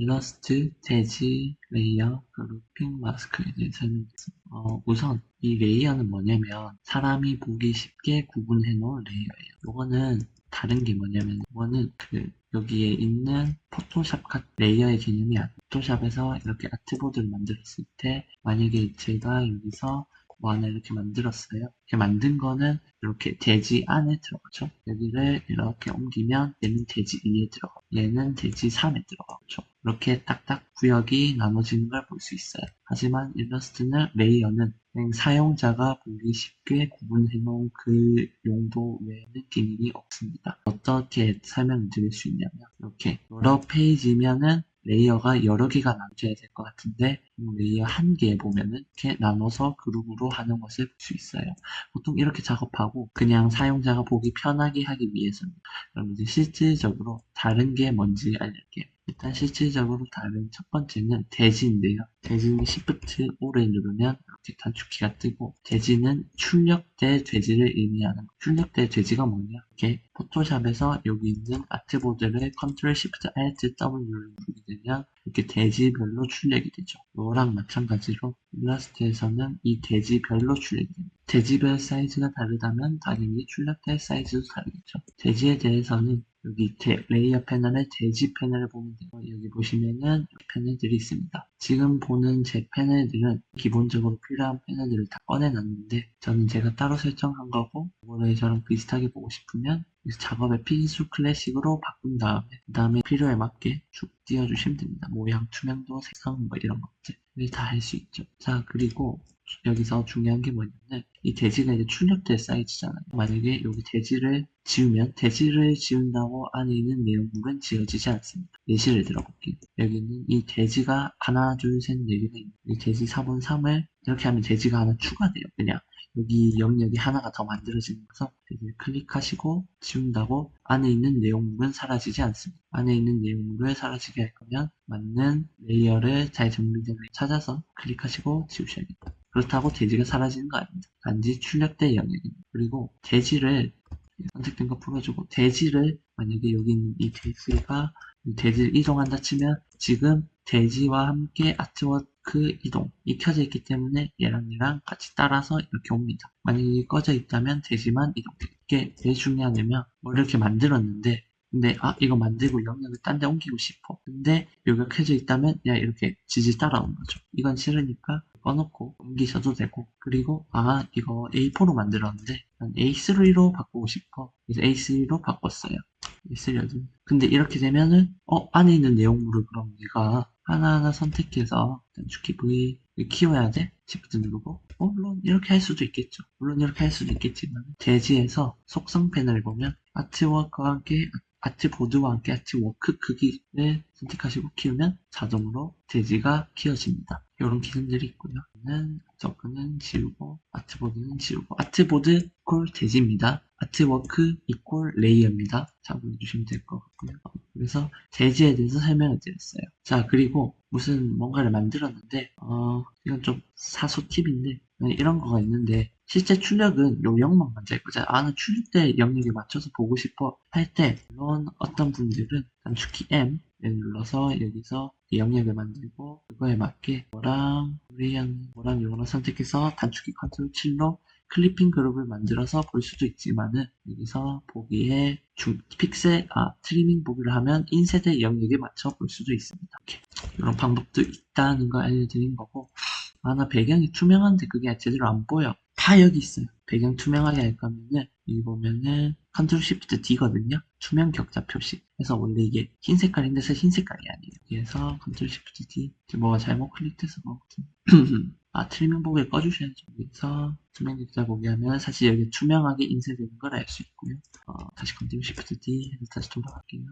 일러스트, 돼지, 레이어, 그룹핑, 마스크에 대해 설명드리겠습니다. 어, 우선 이 레이어는 뭐냐면 사람이 보기 쉽게 구분해 놓은 레이어예요. 요거는 다른 게 뭐냐면 이거는 그 여기에 있는 포토샵 레이어의 개념이. 포토샵에서 이렇게 아트보드를 만들었을 때 만약에 제가 여기서 뭐 하나 이렇게 만들었어요. 이렇게 만든 거는 이렇게 돼지 안에 들어가죠. 여기를 이렇게 옮기면 얘는 돼지 2에 들어가. 얘는 돼지 3에 들어가죠. 이렇게 딱딱 구역이 나눠지는 걸 볼 수 있어요. 하지만 일러스트는 레이어는 사용자가 보기 쉽게 구분해 놓은 그 용도 외에는 기능이 없습니다. 어떻게 설명드릴 수 있냐면 이렇게 여러 페이지면은 레이어가 여러 개가 나눠져야 될 것 같은데 레이어 한 개에 보면은 이렇게 나눠서 그룹으로 하는 것을 볼 수 있어요. 보통 이렇게 작업하고 그냥 사용자가 보기 편하게 하기 위해서는 이제 실질적으로 다른 게 뭔지 알려줄게요. 일단 실질적으로 다른 첫 번째는 돼지인데요. 돼지는 Shift 오래 누르면 이렇게 단축키가 뜨고 돼지는 출력대 돼지를 의미하는 출력대 돼지가 뭐냐? 이렇게 포토샵에서 여기 있는 아트보드를 Ctrl Shift Alt W를 누르게 되면 이렇게 돼지별로 출력이 되죠. 이거랑 마찬가지로 일러스트에서는 이 돼지별로 출력이 됩니다. 돼지별 사이즈가 다르다면 당연히 출력대 사이즈도 다르겠죠. 돼지에 대해서는 여기 대, 레이어 패널의 돼지 패널을 보면 돼요. 여기 보시면은 패널들이 있습니다. 지금 보는 제 패널들은 기본적으로 필요한 패널들을 다 꺼내놨는데 저는 제가 따로 설정한 거고 이거를 저랑 비슷하게 보고 싶으면 작업의 핀수 클래식으로 바꾼 다음에 그 다음에 필요에 맞게 쭉 띄워주시면 됩니다. 모양, 투명도, 색상 뭐 이런 것들 다 할 수 있죠. 자 그리고 여기서 중요한 게 뭐냐면 이 돼지가 이제 출력될 사이즈잖아요. 만약에 여기 돼지를 지우면 돼지를 지운다고 안에 있는 내용물은 지워지지 않습니다. 예시를 들어볼게요. 여기는 이 돼지가 하나, 둘, 셋, 네 개가 있는 이 돼지 4번 3을 이렇게 하면 돼지가 하나 추가돼요. 그냥 여기 영역이 하나가 더 만들어지는 거서 클릭하시고 지운다고 안에 있는 내용물은 사라지지 않습니다. 안에 있는 내용물을 사라지게 할 거면 맞는 레이어를 잘 정리된 걸 찾아서 클릭하시고 지우셔야겠다. 그렇다고 돼지가 사라지는 거 아닙니다. 단지 출력된 영역입니다. 그리고 돼지를 선택된 거 풀어주고 돼지를 만약에 여기 있는 이 돼지가 돼지를 이동한다 치면 지금 돼지와 함께 아트워크 이동이 켜져 있기 때문에 얘랑 얘랑 같이 따라서 이렇게 옵니다. 만약에 꺼져 있다면 돼지만 이동돼요. 이게 왜 중요하냐면 뭐 이렇게 만들었는데 근데 아 이거 만들고 영역을 딴 데 옮기고 싶어. 근데 여기가 켜져 있다면 야 이렇게 지지 따라오는 거죠. 이건 싫으니까 꺼놓고 옮기셔도 되고 그리고 아 이거 A4로 만들었는데 난 A3로 바꾸고 싶어. 그래서 A3로 바꿨어요. A3여든 근데 이렇게 되면은 어 안에 있는 내용물을 그럼 네가 하나하나 선택해서 단축키 V 키워야 돼? 시프트 누르고 어, 물론 이렇게 할 수도 있겠죠. 물론 이렇게 할 수도 있겠지만 대지에서 속성 패널을 보면 아트워크와 함께 아트보드와 함께 아트워크 크기를 선택하시고 키우면 자동으로 돼지가 키워집니다. 이런 기능들이 있고요. 는 접근은 지우고 아트보드는 지우고 아트보드 이퀄 돼지입니다. 아트워크 이퀄 레이어입니다. 참고해주시면 될 것 같고요. 그래서 돼지에 대해서 설명을 드렸어요. 자 그리고 무슨 뭔가를 만들었는데 어 이건 좀 사소 팁인데 이런 거가 있는데 실제 출력은 요 영만 먼저 있거든. 아, 는 출력대 영역에 맞춰서 보고 싶어 할 때, 물론 어떤 분들은 단축키 M 을 눌러서 여기서 영역을 만들고 그거에 맞게 뭐랑 우리랑 뭐랑 요거랑 선택해서 단축키 컨트롤 7로 클리핑 그룹을 만들어서 볼 수도 있지만은 여기서 보기에 중, 픽셀 아 트리밍 보기를 하면 인쇄대 영역에 맞춰 볼 수도 있습니다. 이렇게 이런 방법도 있다는 걸 알려드린 거고 아 나 배경이 투명한데 그게 제대로 안 보여 다 여기 있어요. 배경 투명하게 할 거면은 여기 보면은 컨트롤 시프트 D거든요. 투명 격자 표시. 그래서 원래 이게 흰 색깔인데 사실 흰 색깔이 아니에요. 그래서 컨트롤 시프트 D. 뭐가 잘못 클릭돼서 그렇거든. 아, 트리밍 보기를 꺼주셔야죠. 그래서 투명 격자 보기 하면 사실 여기 투명하게 인쇄되는 걸 알 수 있고요. 어, 다시 컨트롤 시프트 D 해서 다시 돌아갈게요.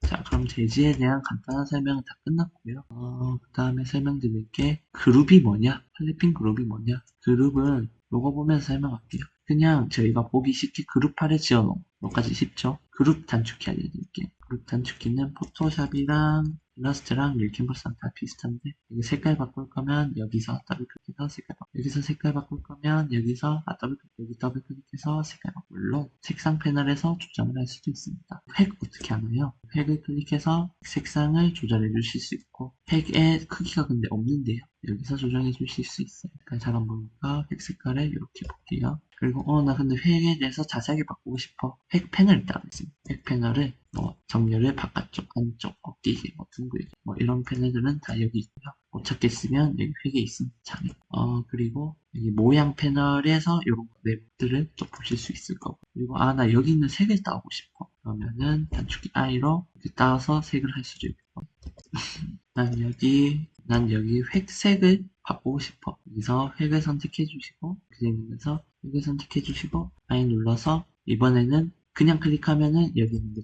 자, 그럼 돼지에 대한 간단한 설명은 다 끝났고요. 어, 그 다음에 설명드릴 게 그룹이 뭐냐? 플리핑 그룹이 뭐냐? 그룹은 요거 보면서 설명할게요. 그냥 저희가 보기 쉽게 그룹화를 지어놓은 것까지 쉽죠? 그룹 단축키 알려드릴게요. 그룹 단축키는 포토샵이랑 일러스트랑 릴캔버스랑 다 비슷한데 여기 색깔 바꿀 거면 여기서 더블 클릭해서 색깔 바꾸고 여기서 색깔 바꿀 거면 여기서 아 더블 클릭 여기 더블 클릭해서 색깔 물론 색상 패널에서 조정을 할 수도 있습니다. 획 어떻게 하나요? 획을 클릭해서 색상을 조절해 주실 수 있고 획의 크기가 근데 없는데요. 여기서 조정해 주실 수 있어요. 색깔 잘안 보니까 획 색깔을 이렇게 볼게요. 그리고 어 나 근데 획에 대해서 자세하게 바꾸고 싶어. 획 패널 따로 있습니다. 획 패널을 뭐 정렬을 바깥쪽, 안쪽, 어깨, 뭐 둥글기 뭐 이런 패널들은 다 여기 있고요. 못 찾겠으면 여기 획에 있습니다. 창에. 어 그리고 여기 모양 패널에서 이런 내부들을 좀 보실 수 있을 거고 그리고 아 나 여기 있는 색을 따오고 싶어. 그러면은 단축키 I로 이렇게 따서 색을 할 수도 있고 난 여기 난 여기 획색을 바꾸고 싶어. 여기서 획을 선택해 주시고 그리면서 획을 선택해 주시고 I 눌러서 이번에는 그냥 클릭하면은 여기 있는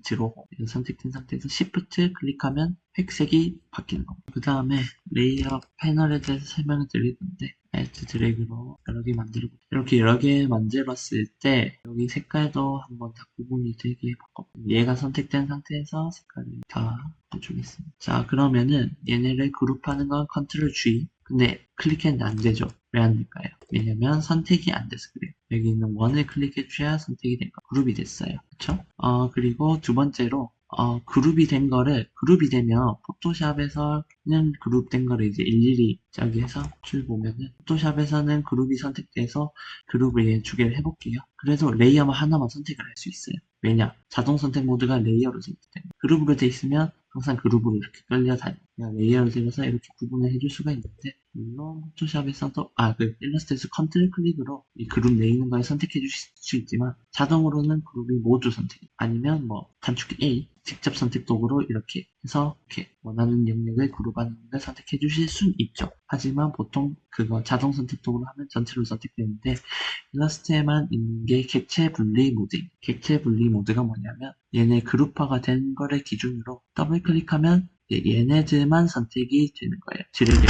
이거 선택된 상태에서 Shift 클릭하면 획색이 바뀌는 겁니다. 그 다음에 레이어 패널에 대해서 설명을 건데 Alt 드래그로 여러 개 만들고 이렇게 여러 개 만들었을 때 여기 색깔도 한번 다 구분이 되게 바꿔 얘가 선택된 상태에서 색깔을 다 해주겠습니다. 자 그러면은 얘네를 그룹하는 건 컨트롤 G 근데 클릭했는데 안 되죠. 왜 안 될까요? 왜냐면 선택이 안 돼서 그래요. 여기 있는 원을 클릭해 줘야 선택이 된 거. 그룹이 됐어요. 그쵸? 어, 그리고 두 번째로, 어, 그룹이 된 거를, 그룹이 되면 포토샵에서는 그룹된 거를 이제 일일이 저기 해서 줄 보면은, 포토샵에서는 그룹이 선택돼서 그룹을 얘두 개를 해볼게요. 그래서 레이어만 하나만 선택을 할 수 있어요. 왜냐? 자동 선택 모드가 레이어로 선택됩니다. 그룹으로 돼 있으면 항상 그룹으로 이렇게 끌려다녀요. 레이어를 들여서 이렇게 구분을 해줄 수가 있는데, 물론 포토샵에서도, 아, 그 일러스트에서 컨트롤 클릭으로 이 그룹 내에 있는 걸 선택해 주실 수 있지만, 자동으로는 그룹이 모두 선택, 아니면 뭐, 단축키 A, 직접 선택 도구로 이렇게 해서, 이렇게 원하는 영역을 그룹하는 걸 선택해 주실 순 있죠. 하지만 보통 그거 자동 선택 도구로 하면 전체로 선택되는데, 일러스트에만 있는 게 객체 분리 모드. 객체 분리 모드가 뭐냐면 얘네 그룹화가 된 거를 기준으로 더블 클릭하면 얘네들만 선택이 되는 거예요. 지르게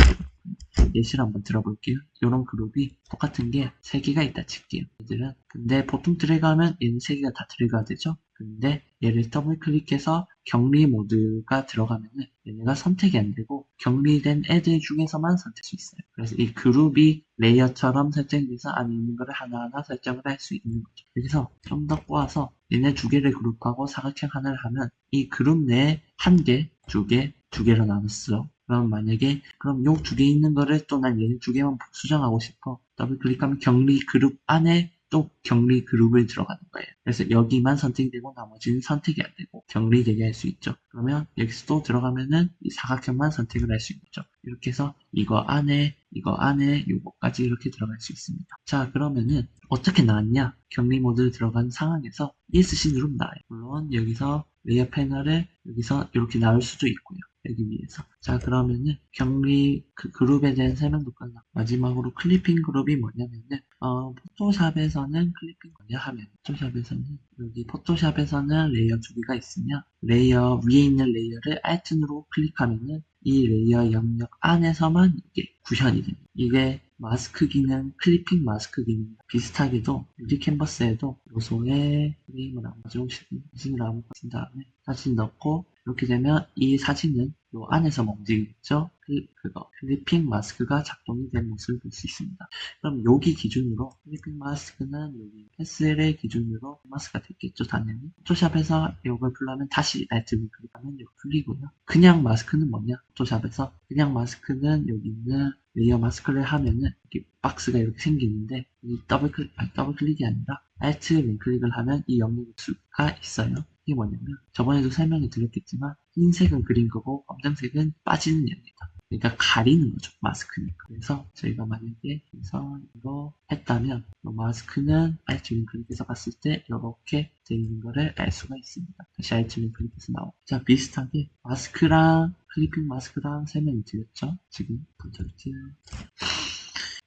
예시를 한번 들어볼게요. 이런 그룹이 똑같은 게 3개가 있다 칠게요. 얘들은 근데 보통 드래그하면 얘는 3개가 다 드래그가 되죠. 근데 얘를 더블 클릭해서 격리 모드가 들어가면은 얘네가 선택이 안 되고 격리된 애들 중에서만 선택할 수 있어요. 그래서 이 그룹이 레이어처럼 설정돼서 안에 있는 거를 하나하나 설정을 할 수 있는 거죠. 여기서 좀 더 꼬아서 얘네 두 개를 그룹하고 사각형 하나를 하면 이 그룹 내에 한 개, 두 개, 두 개로 나눴어. 그럼 만약에 그럼 요 두 개 있는 거를 또 난 얘네 두 개만 수정하고 싶어. 더블 클릭하면 격리 그룹 안에 또 격리 그룹을 들어가는 거예요. 그래서 여기만 선택이 되고 나머지는 선택이 안 되고 격리되게 할 수 있죠. 그러면 여기서 또 들어가면은 이 사각형만 선택을 할 수 있죠. 이렇게 해서 이거 안에 이거 안에 요거까지 이렇게 들어갈 수 있습니다. 자 그러면은 어떻게 나왔냐? 격리 모드 들어간 상황에서 ESC 누르면 나와요. 물론 여기서 레이어 패널에 여기서 이렇게 나올 수도 있고요. 여기 위에서. 자, 그러면은 격리 그 그룹에 대한 설명도 끝나. 마지막으로 클리핑 그룹이 뭐냐면은 어, 포토샵에서는 클리핑 뭐냐 하면 포토샵에서는 여기 포토샵에서는 레이어 두 개가 있으면 레이어 위에 있는 레이어를 누르고 클릭하면은 이 레이어 영역 안에서만 이게 구현이 됩니다. 이게 마스크 기능, 클리핑 마스크 기능 비슷하게도 유리 캔버스에도 요소에 프레임을 안 가져오시고 사진을 아무 가진 다음에 사진 넣고 이렇게 되면 이 사진은 요 안에서 움직이겠죠? 그, 그거 클리핑 마스크가 작동이 된 모습을 볼 수 있습니다. 그럼 여기 기준으로 클리핑 마스크는 여기 패스를 기준으로 마스크가 됐겠죠 당연히 포토샵에서 이걸 풀려면 다시 Alt를 클릭하면 이거 풀리고요. 그냥 마스크는 뭐냐? 포토샵에서 그냥 마스크는 여기 있는 레이어 마스크를 하면은 이렇게 박스가 이렇게 생기는데 이 더블 클릭 아니 더블 클릭이 아니라 Alt 왼클릭을 하면 이 영역의 수가 있어요. 이게 뭐냐면 저번에도 설명을 드렸겠지만 흰색은 그린 거고 검정색은 빠지는 영역이다. 그러니까 가리는 거죠 마스크니까 그래서 저희가 만약에 그래서 이거 했다면 이 마스크는 Alt 왼클릭해서 봤을 때 이렇게 돼 있는 거를 알 수가 있습니다. 다시 Alt 왼클릭해서 나오고 자 비슷하게 마스크랑 클리핑 마스크랑 설명을 드렸죠. 지금 컨트롤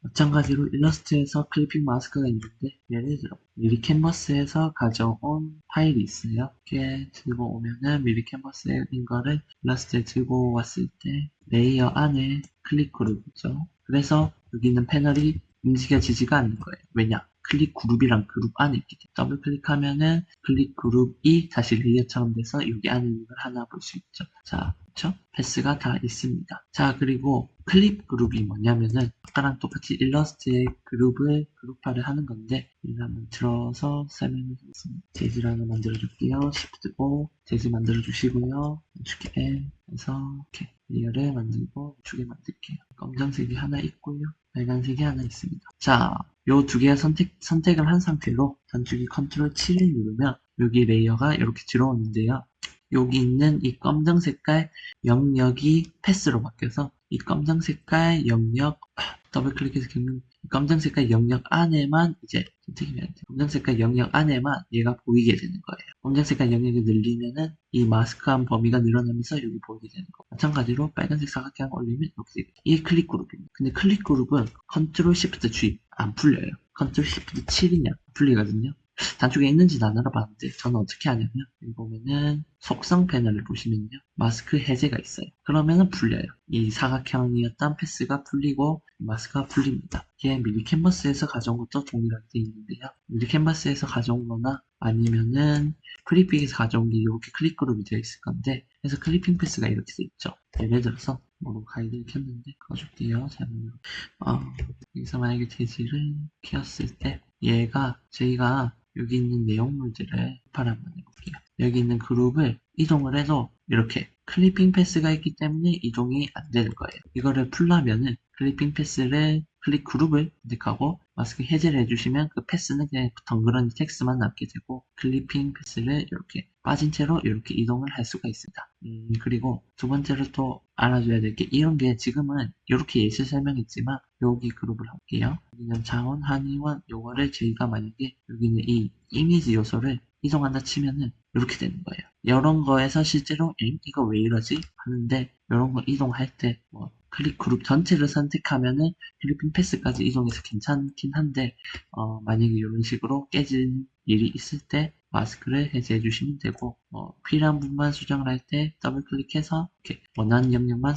마찬가지로 일러스트에서 클리핑 마스크가 있는데 예를 들어 미리 캔버스에서 가져온 파일이 있어요. 이렇게 들고 오면은 미리 캔버스인 거를 일러스트에 들고 왔을 때 레이어 안에 클릭 그룹이죠. 그래서 여기 있는 패널이 움직여지지가 않는 거예요. 왜냐? 클릭 그룹이랑 그룹 안에 있기 때문에 더블 클릭하면은 클릭 그룹이 다시 레이어처럼 돼서 여기 안에 있는 걸 하나 볼 수 있죠. 자, 그쵸? 패스가 다 있습니다. 자, 그리고 클립 그룹이 뭐냐면은 아까랑 똑같이 일러스트의 그룹을 그룹화를 하는 건데 이를 한번 들어서 설명을 드리겠습니다. 재질 하나 만들어 줄게요. Shift O 재질 만들어 주시고요. 축에 L 해서 이렇게 레이어를 만들고 축에 만들게요. 검정색이 하나 있고요. 빨간색이 하나 있습니다. 자, 요 두 개의 선택, 선택을 한 상태로 단축키 컨트롤 7을 누르면 여기 레이어가 이렇게 들어오는데요. 여기 있는 이 검정 색깔 영역이 패스로 바뀌어서 이 검정 색깔 영역 더블 클릭해서 겪는 이 검정 색깔 영역 안에만 이제 선택이 돼야 돼요. 검정 색깔 영역 안에만 얘가 보이게 되는 거예요. 검정 색깔 영역이 늘리면은 이 마스크한 범위가 늘어나면서 여기 보이게 되는 거. 마찬가지로 빨간색 사각형 올리면 이렇게 이게 클릭 그룹입니다. 근데 클릭 그룹은 컨트롤 시프트 G 안 풀려요. 컨트롤 시프트 7이냐 안 풀리거든요. 단축에 있는지는 안 알아봤는데 저는 어떻게 하냐면 여기 보면은 속성 패널을 보시면요. 마스크 해제가 있어요. 그러면은 풀려요. 이 사각형이었던 패스가 풀리고 마스크가 풀립니다. 이게 미리 캔버스에서 가져온 것도 동일하게 되어 있는데요. 미리 캔버스에서 가져온 거나 아니면은 클리핑에서 가져온 게 이렇게 클릭 그룹이 되어 있을 건데 그래서 클리핑 패스가 이렇게 되어 있죠. 예를 들어서 뭐로 가이드를 켰는데 꺼줄게요. 잘못 어, 여기서 만약에 재질을 키웠을 때 얘가 저희가 여기 있는 내용물들을 발을 한번 해볼게요. 여기 있는 그룹을 이동을 해도 이렇게 클리핑 패스가 있기 때문에 이동이 안 되는 거예요. 이거를 풀려면은 클리핑 패스를 클릭 그룹을 선택하고 마스크 해제를 해주시면 그 패스는 그냥 덩그러니 텍스트만 남게 되고 클리핑 패스를 이렇게 빠진 채로 이렇게 이동을 할 수가 있습니다. 음, 그리고 두 번째로 또 알아줘야 될 게 이런 게 지금은 이렇게 예시 설명했지만 여기 그룹을 할게요. 여기는 장원, 한의원 요거를 저희가 만약에 여기는 이 이미지 요소를 이동한다 치면은 이렇게 되는 거예요. 이런 거에서 실제로 엥? 이거 왜 이러지? 하는데 이런 거 이동할 때 뭐 클릭 그룹 전체를 선택하면은 필리핀 패스까지 이동해서 괜찮긴 한데 어, 만약에 이런 식으로 깨진 일이 있을 때 마스크를 해제해 주시면 되고 뭐 필요한 부분만 수정을 할 때 더블 클릭해서 이렇게 원하는 영역만